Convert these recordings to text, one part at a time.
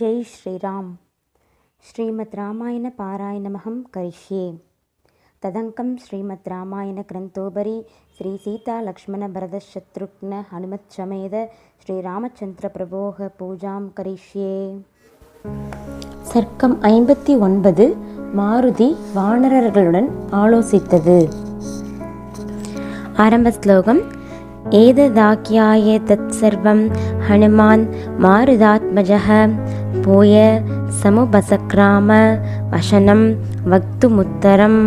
ஜெய் ஸ்ரீராம். ஸ்ரீமத் ராமாயண பாராயணமகம் கரிஷ்யே. ததங்கம் ஸ்ரீமத் ராமாயண கிரந்தோபரி ஸ்ரீ சீதா லக்ஷ்மண பரத சத்ருக்ன ஹனுமத் சமேத ஸ்ரீ ராமச்சந்திர பிரபோக பூஜாம் கரிஷ்யே. சர்க்கம் ஐம்பத்தி ஒன்பது மாருதி வானரர்களுடன் ஆலோசித்தது. ஆரம்ப ஸ்லோகம் ஏததாக்கியாய தத் சர்வம் ஹனுமான் மாருதாத்மஜக போய சமுபசக்ராம வசனம் வக்துமுத்தரம்.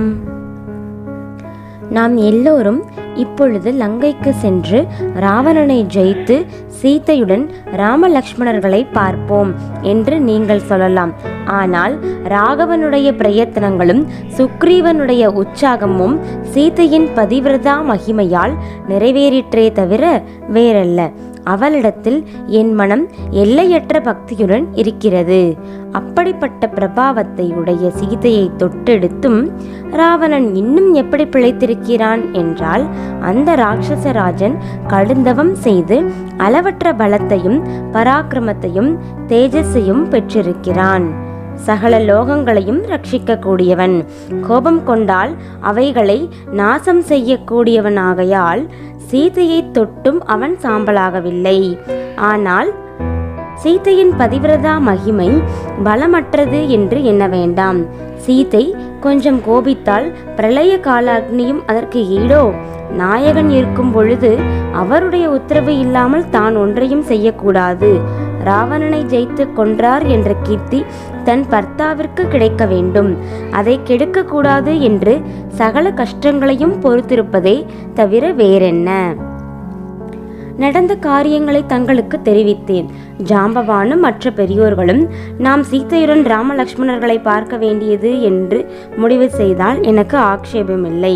நாம் எல்லோரும் இப்பொழுது லங்கைக்கு சென்று ராவணனை ஜெயித்து சீதையுடன் ராமலக்ஷ்மணர்களை பார்ப்போம் என்று நீங்கள் சொல்லலாம். ஆனால் ராகவனுடைய பிரயத்தனங்களும் சுக்ரீவனுடைய உற்சாகமும் சீதையின் பதிவிரதா மகிமையால் நிறைவேறிற்றே தவிர வேறல்ல. அவளிடத்தில் என் மனம் எல்லையற்ற பக்தியுடன் இருக்கிறது. அப்படிப்பட்ட பிரபாவத்தை உடைய சீதையை தொட்டெடுத்தும் ராவணன் இன்னும் எப்படி பிழைத்திருக்கிறான் என்றால் அந்த ராட்சசராஜன் கடுந்தவம் செய்து அளவற்ற பலத்தையும் பராக்கிரமத்தையும் தேஜஸையும் பெற்றிருக்கிறான். சகல லோகங்களையும் ரட்சிக்கக்கூடியவன். கோபம் கொண்டால் அவைகளை நாசம் செய்யக்கூடியவனாகையால் சீதையை தொட்டும் அவன் சாம்பலாகவில்லை. ஆனால் சீதையின் பதிவிரதா மகிமை பலமற்றது என்று எண்ண வேண்டாம். சீதை கொஞ்சம் கோபித்தால் பிரளய கால அக்னியும் அதற்கு ஈடோ. நாயகன் இருக்கும் பொழுது அவருடைய உத்தரவு இல்லாமல் தான் ஒன்றையும் செய்யக்கூடாது. ராவணனை ஜெயித்து கொன்றார் என்ற கீர்த்தி தன் பர்த்தாவிற்கு கிடைக்க வேண்டும். அதை கெடுக்கக்கூடாது என்று சகல கஷ்டங்களையும் பொறுத்திருப்பதே தவிர வேறென்ன? நடந்த காரியங்களை தங்களுக்கு தெரிவித்தேன். ஜாம்பவானும் மற்ற பெரியோர்களும் நாம் சீத்தையுடன் ராமலக்ஷ்மணர்களை பார்க்க வேண்டியது என்று முடிவு செய்தால் எனக்கு ஆக்ஷேபமில்லை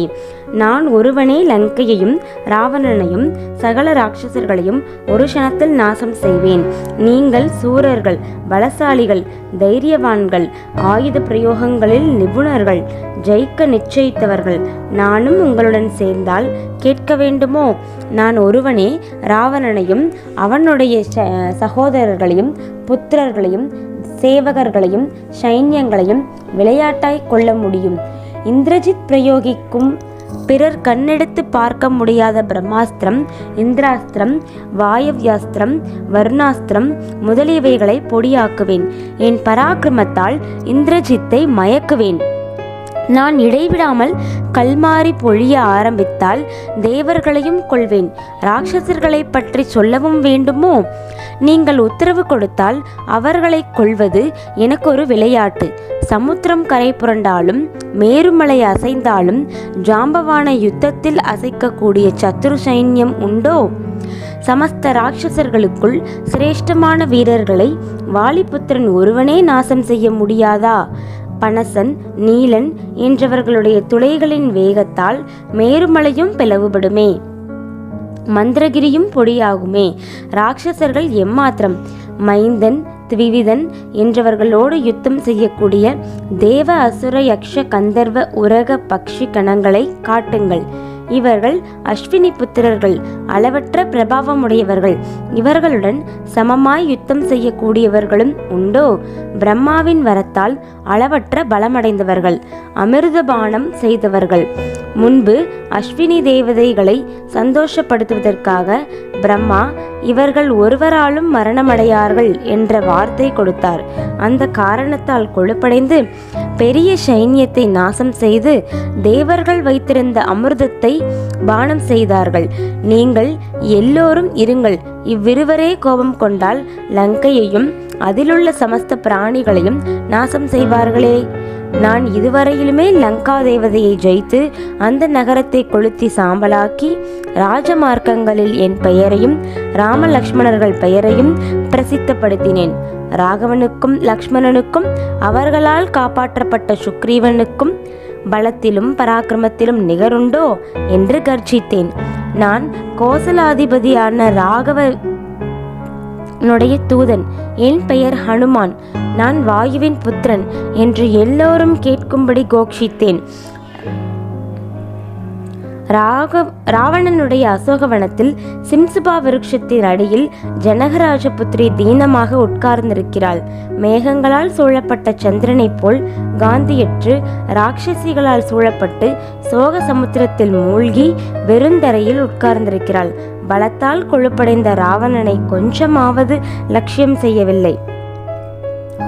நான் ஒருவனே லங்கையையும் ராவணனையும் சகல ராட்சசர்களையும் ஒரு க்ஷணத்தில் நாசம் செய்வேன். நீங்கள் சூரர்கள் பலசாலிகள் தைரியவான்கள் ஆயுத பிரயோகங்களில் நிபுணர்கள் ஜெயிக்க நிச்சயித்தவர்கள் நானும் உங்களுடன் சேர்ந்தால் கேட்க வேண்டுமோ? நான் ஒருவனே ராவணனையும் அவனுடைய சகோதரர்களையும் புத்திரர்களையும் சேவகர்களையும் சைன்யங்களையும் விளையாட்டாய் கொள்ள முடியும். இந்திரஜித் பிரயோகிக்கும் பிறர் கண்ணெடுத்து பார்க்க முடியாத பிரம்மாஸ்திரம் இந்திராஸ்திரம் வாயவ்யாஸ்திரம் வர்ணாஸ்திரம் முதலியவைகளை பொடியாக்குவேன். என் பராக்கிரமத்தால் இந்திரஜித்தை மயக்குவேன். நான் இடைவிடாமல் கல்மாரி பொழிய ஆரம்பித்தால் தேவர்களையும் கொள்வேன் ராட்சசர்களை பற்றி சொல்லவும் வேண்டுமோ? நீங்கள் உத்தரவு கொடுத்தால் அவர்களை கொள்வது எனக்கு ஒரு விளையாட்டு. சமுத்திரம் கரை புரண்டாலும் மேருமலை அசைந்தாலும் ஜாம்பவான யுத்தத்தில் அசைக்கக்கூடிய சத்ரு சைன்யம் உண்டோ? சமஸ்த ராட்சசர்களுக்குள் சிரேஷ்டமான வீரர்களை வாலிபுத்திரன் ஒருவனே நாசம் செய்ய முடியாதா? பனசன் நீலன் என்றவர்களுடைய துளைகளின் வேகத்தால் மேருமலையும் பிளவுபடுமே. மந்திரகிரியும் பொடியாகுமே. ராட்சசர்கள் எம்மாத்திரம்? மைந்தன் த்விவிதன் என்றவர்களோடு யுத்தம் செய்யக்கூடிய தேவ அசுர யக்ஷ கந்தர்வ உரக பக்ஷி கணங்களை காட்டுங்கள். இவர்கள் அஸ்வினி புத்திரர்கள் அளவற்ற பிரபாவமுடையவர்கள். இவர்களுடன் சமமாய் யுத்தம் செய்யக்கூடியவர்களும் உண்டோ? பிரம்மாவின் வரத்தால் அளவற்ற பலமடைந்தவர்கள் அமிர்தபானம் செய்தவர்கள். முன்பு அஸ்வினி தேவதைகளை சந்தோஷப்படுத்துவதற்காக பிரம்மா இவர்கள் ஒருவராலும் மரணமடையார்கள் என்ற வார்த்தை கொடுத்தார். அந்த காரணத்தால் கொழுப்படைந்து பெரிய சைன்யத்தை நாசம் செய்து தேவர்கள் வைத்திருந்த அமிர்தத்தை பானம் செய்தார்கள். நீங்கள் எல்லோரும் இருங்கள். இவ்விருவரே கோபம் கொண்டால் லங்கையையும் அதிலுள்ள சமஸ்த பிராணிகளையும் நாசம் செய்வார்களே. நான் இதுவரையிலுமே லங்கா தேவதையை ஜெயித்து அந்த நகரத்தை கொளுத்தி சாம்பலாக்கி ராஜமார்க்கங்களில் என் பெயரையும் ராமலக்ஷ்மணர்கள் பெயரையும் பிரசித்தப்படுத்தினேன். ராகவனுக்கும் லக்ஷ்மணனுக்கும் அவர்களால் காப்பாற்றப்பட்ட சுக்ரீவனுக்கும் பலத்திலும் பராக்கிரமத்திலும் நிகருண்டோ என்று கர்ஜித்தேன். நான் கோசலாதிபதியான ராகவ என்னுடைய தூதன். என் பெயர் ஹனுமான். நான் வாயுவின் புத்திரன் என்று எல்லோரும் கேட்கும்படி கோஷித்தேன் ராக ராவணனுடைய அசோகவனத்தில் சிம்சுபா விருட்சத்தின் அடியில் ஜனகராஜபுத்திரி தீனமாக உட்கார்ந்திருக்கிறாள். மேகங்களால் சூழப்பட்ட சந்திரனைப் போல் காந்தியற்று ராட்சசிகளால் சூழப்பட்டு சோக சமுத்திரத்தில் மூழ்கி வெறுந்தரையில் உட்கார்ந்திருக்கிறாள். பலத்தால் கொழுப்படைந்த ராவணனை கொஞ்சமாவது லட்சியம் செய்யவில்லை.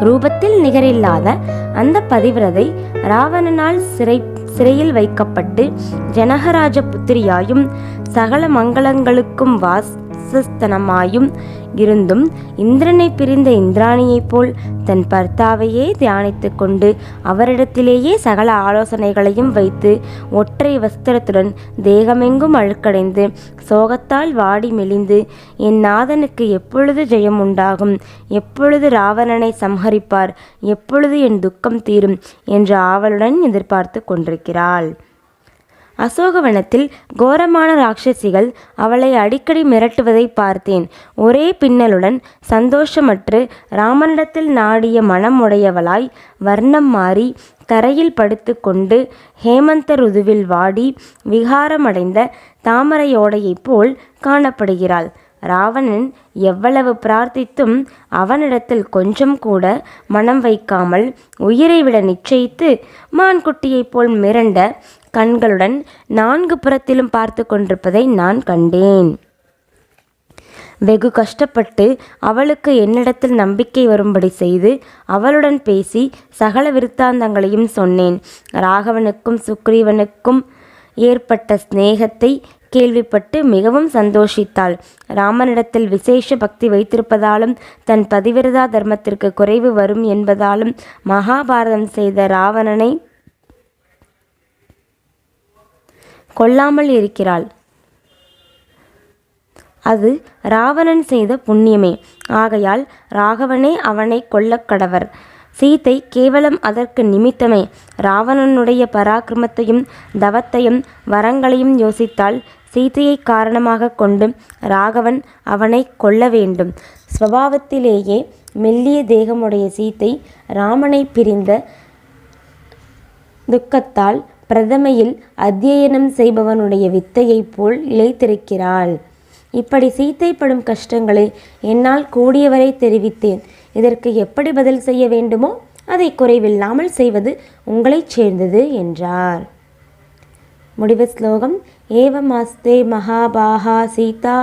ரூபத்தில் நிகரில்லாத அந்த பதிவிரதை ராவணனால் சிறை சிறையில் வைக்கப்பட்டு ஜனகராஜ புத்திரியாயும் சகல மங்களங்களுக்கும் வாசஸ்தனமாயும் இருந்தும் இந்திரனை பிரிந்த இந்திராணியைப் போல் தன் பர்த்தாவையே தியானித்து கொண்டு அவரிடத்திலேயே சகல ஆலோசனைகளையும் வைத்து ஒற்றை வஸ்திரத்துடன் தேகமெங்கும் அழுக்கடைந்து சோகத்தால் வாடி மெலிந்து என் நாதனுக்கு எப்பொழுது ஜெயம் உண்டாகும்? எப்பொழுது ராவணனை சம்ஹரிப்பார்? எப்பொழுது என் துக்கம் தீரும்? என்ற ஆவலுடன் எதிர்பார்த்து கொண்டிருக்கிறாள். அசோகவனத்தில் கோரமான ராட்சசிகள் அவளை அடிக்கடி மிரட்டுவதை பார்த்தேன். ஒரே பின்னலுடன் சந்தோஷமற்று ராமனிடத்தில் நாடிய மனம் உடையவளாய் வர்ணம் மாறி தரையில் படுத்துக்கொண்டு ஹேமந்த ருதுவில் வாடி விகாரமடைந்த தாமரையோடையைப் போல் காணப்படுகிறாள். ராவணன் எவ்வளவு பிரார்த்தித்தும் அவனிடத்தில் கொஞ்சம் கூட மனம் வைக்காமல் உயிரை விட நிச்சயித்து மான்குட்டியைப் போல் மிரண்ட கண்களுடன் நான்கு புறத்திலும் பார்த்து கொண்டிருப்பதை நான் கண்டேன். வெகு கஷ்டப்பட்டு அவளுக்கு என்னிடத்தில் நம்பிக்கை வரும்படி செய்து அவளுடன் பேசி சகல விருத்தாந்தங்களையும் சொன்னேன். ராகவனுக்கும் சுக்ரீவனுக்கும் ஏற்பட்ட சிநேகத்தை கேள்விப்பட்டு மிகவும் சந்தோஷித்தாள். ராமனிடத்தில் விசேஷ பக்தி வைத்திருப்பதாலும் தன் பதிவிரதா தர்மத்திற்கு குறைவு வரும் என்பதாலும் மகாபாரதம் செய்த ராவணனை கொல்லாமல் இருக்கிறாள். அது ராவணன் செய்த புண்ணியமே. ஆகையால் ராகவனே அவனை கொல்லக்கடவர் கடவர். சீதை கேவலம் அதற்கு நிமித்தமே. ராவணனுடைய பராக்கிரமத்தையும் தவத்தையும் வரங்களையும் யோசித்தால் சீத்தையை காரணமாக கொண்டு ராகவன் அவனை கொல்ல வேண்டும். ஸ்வபாவத்திலேயே மெல்லிய தேகமுடைய சீதை ராமனை பிரிந்த துக்கத்தால் பிரதமையில் அத்தியனம் செய்பவனுடைய வித்தையைப் போல் இழைத்திருக்கிறாள். இப்படி சீத்தைப்படும் கஷ்டங்களை என்னால் கூடியவரை தெரிவித்தேன். இதற்கு எப்படி பதில் செய்ய வேண்டுமோ அதை குறைவில்லாமல் செய்வது உங்களைச் சேர்ந்தது என்றார். முடிவு ஸ்லோகம். ஏவமாஸ்தே மகாபாகா சீதா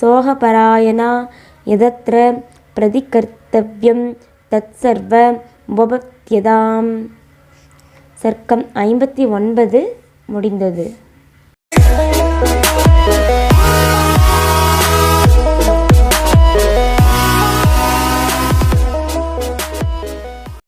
சோகபராயணா எதத்ர பிரதிகர்த்தவ்யம் தத்சர்வ உபபத்யதாம் சர்க்கம் ஐம்பத்தி ஒன்பது முடிந்தது.